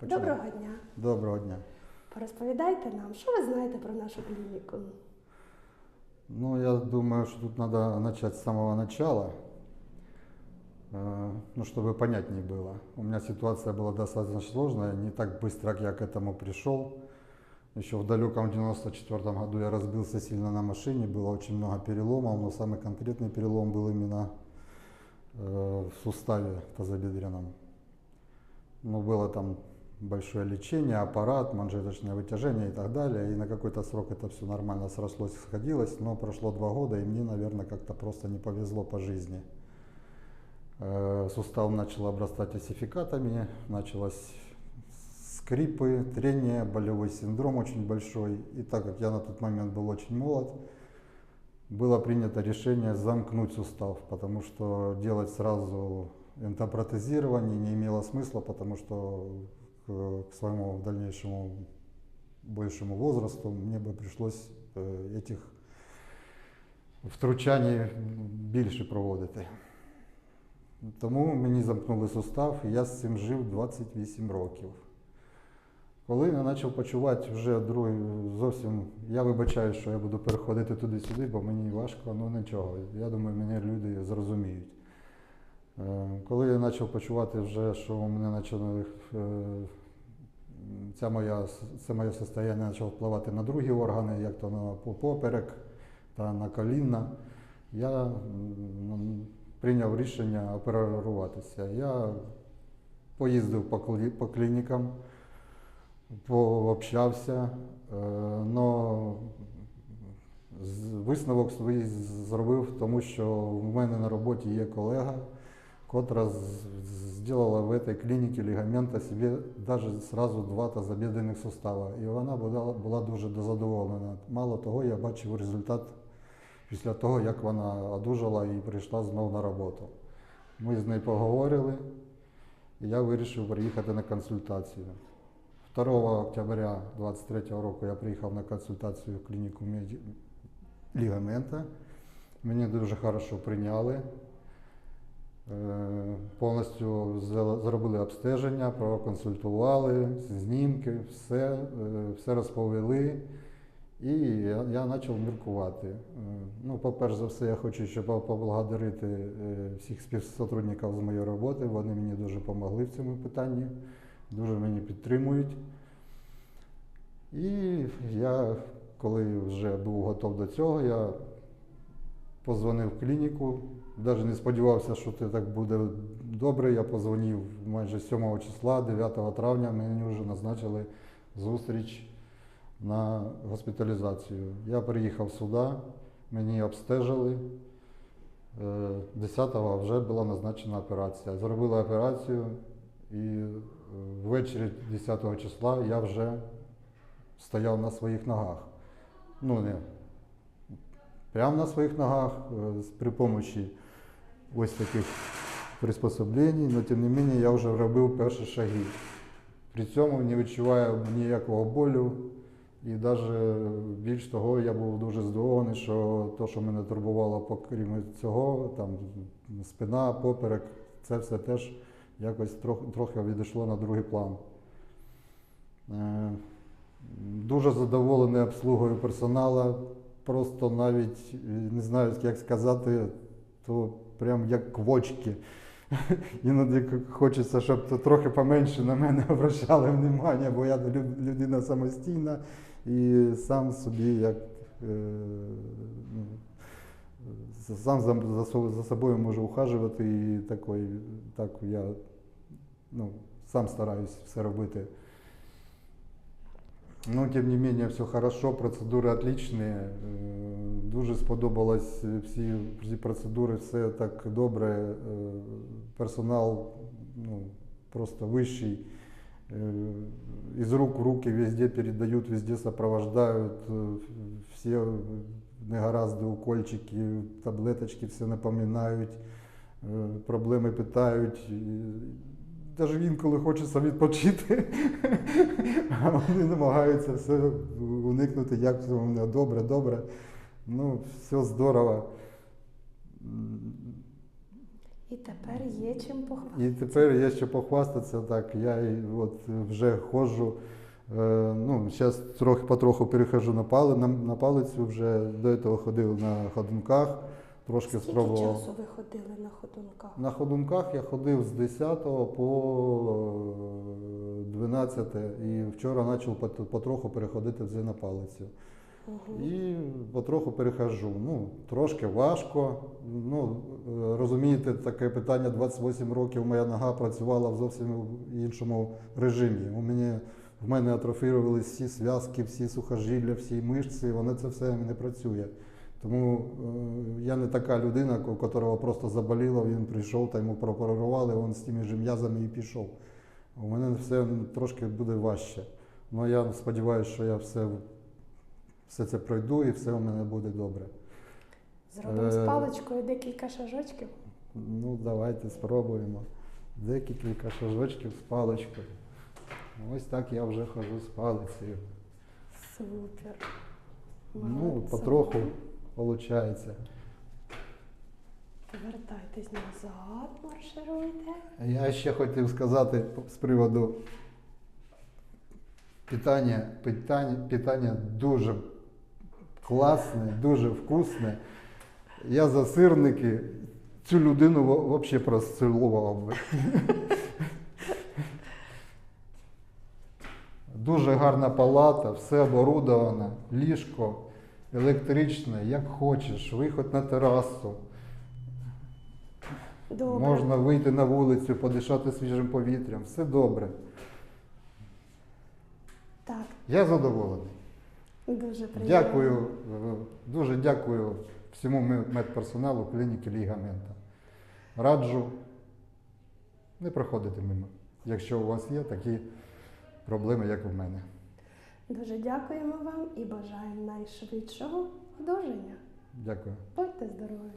Починаємо. Доброго дня. Доброго дня. Порозповідайте нам, що ви знаєте про нашу клініку? Ну, я думаю, что тут надо начать с самого начала, э, ну, чтобы понятнее было. У меня ситуация была достаточно сложная, не так быстро, как я к этому пришел. Еще в далеком 94 году я разбился сильно на машине, было очень много переломов, но самый конкретный перелом был именно э, в суставе тазобедренном. Ну, было там большое лечение, аппарат, манжеточное вытяжение и так далее. И на какой-то срок это все нормально срослось, сходилось, но прошло два года, и мне, наверное, как-то просто не повезло по жизни. Э, Сустав начал обрастать осификатами, началось скрипы, трение, болевой синдром очень большой. И так как я на тот момент был очень молод, было принято решение замкнуть сустав, потому что делать сразу энтопротезирование не имело смысла, потому что к, к своему дальнейшему большему возрасту мне бы пришлось э, этих втручань більше проводити. Тому мені замкнули сустав, і я з цим жив 28 років. Коли я почав почувати вже другий зовсім, я вибачаю, що я буду переходити туди-сюди, бо мені важко, ну нічого. Я думаю, мене люди зрозуміють. Е, Коли я почав почувати вже, що у мене почали е, ця моя, це моє состояння почало впливати на другі органи, як то на поперек та на колінна, я прийняв рішення оперуватися. Я поїздив по клінікам, пообщався, але висновок свій зробив, тому що в мене на роботі є колега, котра зробила в этой клініці лігамента собі навіть сразу два тазобідрених сустава. І вона була, була дуже задоволена. Мало того, я бачив результат після того, як вона одужала і прийшла знову на роботу. Ми з нею поговорили, і я вирішив приїхати на консультацію. 2 октября 2023 року я приїхав на консультацію в клініку лігамента. Мені дуже хорошо прийняли. Е, Повністю зробили обстеження, проконсультували, знімки, все, е, все розповіли. І я, почав міркувати. Е, Ну, по-перше за все, я хочу ще поблагодарити всіх співсотрудників з моєї роботи. Вони мені дуже допомогли в цьому питанні, дуже мені підтримують. І я, коли вже був готов до цього, я позвонив в клініку. Навіть не сподівався, що це так буде добре. Я позвонив майже 7 числа, 9 травня мені вже назначили зустріч на госпіталізацію. Я приїхав сюди, мені обстежили. Е, 10-го вже була назначена операція. Зробили операцію і е, ввечері 10 числа я вже стояв на своїх ногах. Ну, не прямо на своїх ногах, е, при помощі ось таких приспособлень, але тим не менше я вже робив перші шаги. При цьому не відчуваю ніякого болю. І навіть більш того, я був дуже здивований, що те, що мене турбувало, окрім цього, там спина, поперек, це все теж якось трохи, трохи відійшло на другий план. Е, Дуже задоволений обслугою персоналу, просто навіть не знаю, як сказати, то прям як квочки. Іноді хочеться, щоб трохи поменше на мене обращали внимання, бо я людина самостійна і сам собі як е, ну, сам за, за, со- за собою можу ухажувати і такой, так я ну, сам стараюсь все робити. Ну, тим не менее, все хорошо, процедури отличні. Е, Дуже сподобалось всі, всі процедури, все так добре. Е, Персонал ну, просто вищий. Е, Из рук в руки везде передают, везде сопровождают. Е, Всі негаразди, укольчики, таблеточки все напоминають, е, проблеми питають. Навіть інколи хочеться відпочити, а вони намагаються все уникнути, як все у мене добре, добре. Ну, все здорово. І тепер є чим похвастати. І тепер є ще похвастатися, так, я от вже ходжу, е, ну, зараз трохи потроху перехожу на, пали, на, на палицю, вже до цього ходив на ходунках, трошки Скільки спробував. часу ви ходили на ходунках? На ходунках я ходив з 10 по е, 12 і вчора почав потроху переходити вже на палицю. Угу. І потроху перехожу. Ну, трошки важко. Ну, е, розумієте, таке питання 28 років моя нога працювала в зовсім іншому режимі. У мене, в мене атрофірувалися всі зв'язки, всі сухожилля, всі мишці, воно це все не працює. Тому е, я не така людина, у которого просто заболіло, він прийшов та йому прооперували, він з тими ж м'язами і пішов. У мене все трошки буде важче. Ну я сподіваюся, що я все все це пройду і все у мене буде добре. Зробимо з Е, паличкою декілька шажочків. Ну, давайте спробуємо. Декілька шажочків з паличкою. Ось так я вже хожу з палицею. Супер. Ну, потроху виходить. Повертайтесь назад, маршируйте. Я ще хотів сказати з приводу питання. Питання, питання дуже класне, дуже вкусне. Я за сирники цю людину взагалі прострілував би. Дуже гарна палата, все оборудовано, ліжко електричне, як хочеш, виход на терасу. Добре. Можна вийти на вулицю, подишати свіжим повітрям. Все добре. Так, Я задоволений. дуже приємно. Дякую, е, дуже дякую всьому медперсоналу клініки Ліга Мента. Раджу не проходити мимо, якщо у вас є такі проблеми, як у мене. Дуже дякуємо вам і бажаємо найшвидшого одужання. Дякую. Будьте здорові!